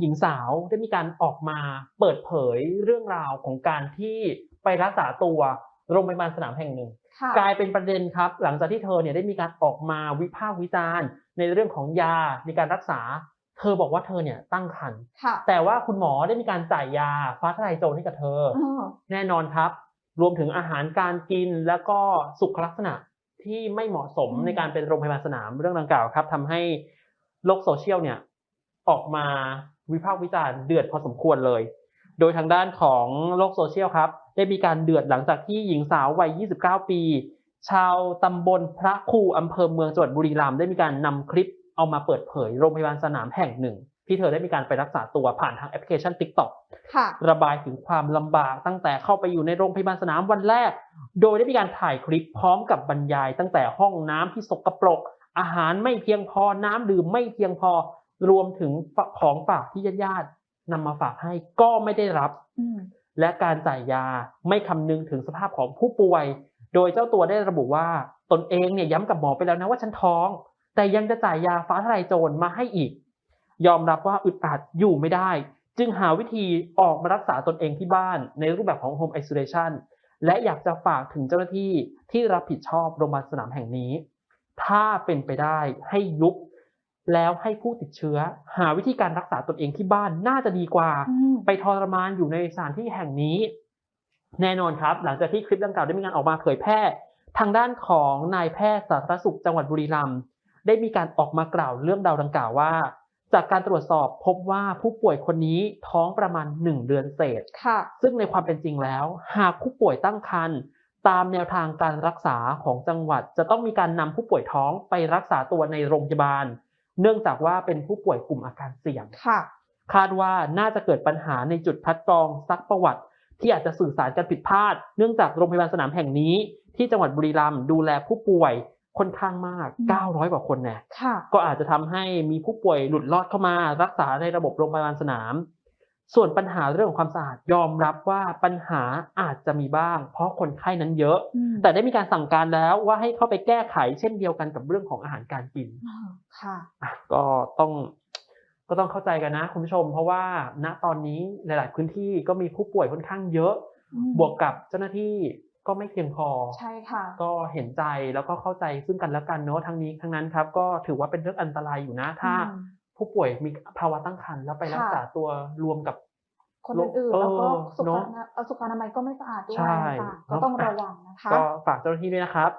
หญิงสาวได้มีการออกมาเปิดเผยเรื่องราวของการที่ไปรักษาตัวโรงพยาบาลสนามแห่งหนึ่งค่ะกลายเป็นประเด็นครับ หลังจากที่เธอเนี่ยได้มีการออกมาวิพากษ์วิจารณ์ ในเรื่องของยาในการรักษา เธอบอกว่าเธอเนี่ยตั้งครรภ์ค่ะแต่ว่าคุณหมอได้มีการจ่ายยาฟ้าทลายโจรให้กับเธอเออแน่นอนครับ รวมถึงอาหารการกินแล้วก็สุขลักษณะที่ไม่เหมาะสมอืมในการเป็นโรงพยาบาลสนามเรื่องดังกล่าวครับทำให้โลกโซเชียลเนี่ย ออกมาวิพากษ์วิจารณ์เดือดพอสมควรเลย โดยทางด้านของโลกโซเชียลครับ ได้มีการเดือดหลังจากที่หญิงสาววัย 29 ปี ชาวตำบลพระครูอำเภอเมืองจังหวัดบุรีรัมย์ได้มีการนำคลิปเอามาเปิดเผยโรงพยาบาลสนามแห่งหนึ่ง ที่เธอได้มีการไปรักษาตัวผ่านทางแอปพลิเคชัน TikTok ค่ะระบายถึงความลำบากตั้งแต่เข้าไปอยู่ในโรงพยาบาลสนามวันแรก โดยได้มีการถ่ายคลิปพร้อมกับบรรยาย ตั้งแต่ห้องน้ำที่สกปรก อาหารไม่เพียงพอน้ำดื่มไม่เพียงพอ รวมถึงของฝากที่ญาติๆนำมาฝากให้ก็ไม่ได้รับอืมและการจ่ายยาไม่คำนึงถึงสภาพของผู้ป่วย โดยเจ้าตัวได้ระบุว่าตนเองเนี่ยย้ำกับหมอไปแล้วนะว่าฉันท้อง แต่ยังจะจ่ายยาฟ้าทลายโจรมาให้อีก ยอมรับว่าอึดอัดอยู่ไม่ได้ จึงหาวิธีออกมารักษาตนเองที่บ้าน ในรูปแบบของ Home Isolation และอยากจะฝากถึงเจ้าหน้าที่ที่รับผิดชอบโรงพยาบาลสนามแห่งนี้ ถ้าเป็นไปได้ให้ยุบ แล้วให้ผู้ติดเชื้อ หาวิธีการรักษาตนเองที่บ้านน่าจะดีกว่าอืมไปทรมานอยู่ในสถานที่แห่งนี้ แน่นอนครับ หลังจากที่คลิปดังกล่าวได้มีการออกมาเผยแพร่ ทางด้านของนายแพทย์สาธารณสุขจังหวัดบุรีรัมย์ได้มีการออกมากล่าวเรื่องราวดังกล่าวว่า จากการตรวจสอบพบว่าผู้ป่วยคนนี้ท้องประมาณ 1 เดือนเศษค่ะ ซึ่งในความเป็นจริงแล้ว หากผู้ป่วยตั้งครรภ์ตามแนวทางการรักษาของจังหวัด จะต้องมีการนำผู้ป่วยท้องไปรักษาตัวในโรงพยาบาล เนื่องจากว่าเป็นผู้ป่วยกลุ่มอาการเสี่ยงค่ะคาดว่าน่าจะเกิดปัญหาในจุดคัดกรองซักประวัติ ที่อาจจะสื่อสารกันผิดพลาด เนื่องจากโรงพยาบาลสนามแห่งนี้ ที่จังหวัดบุรีรัมย์ดูแลผู้ป่วยค่อนข้างมากอืม900 กว่าคนแน่ค่ะก็อาจจะทำให้มีผู้ป่วยหลุดลอดเข้ามา รักษาในระบบโรงพยาบาลสนาม ส่วนปัญหาเรื่องของความสะอาดยอมรับว่าปัญหาอาจจะมีบ้าง เพราะคนไข้นั้นเยอะอืมแต่ได้มีการสั่งการแล้วว่าให้เข้าไปแก้ไข เช่นเดียวกันกับเรื่องของอาหารการกินอ่าค่ะอะก็ต้องก็ต้องเข้าใจกันนะคุณผู้ชม เพราะว่าณตอนนี้หลาย ๆ พื้นที่ก็มีผู้ป่วยค่อนข้างเยอะอืมบวกกับเจ้าหน้าที่ก็ไม่เพียงพอใช่ค่ะ ก็เห็นใจแล้วก็เข้าใจซึ่งกันและกันเนอะทั้งนี้ทั้งนั้นครับ ก็ถือว่าเป็นเรื่องอันตรายอยู่นะถ้าอืม ผู้ป่วยมีภาวะตั้งครรภ์แล้วไปรักษาตัวรวมกับคนอื่นๆเออแล้วก็สุขเนอะอนาเอ่อสุขอนามัยก็ไม่สะอาดด้วยใช่ค่ะเนอะก็ต้องระวังนะคะก็ฝากเจ้าหน้าที่ด้วยนะครับ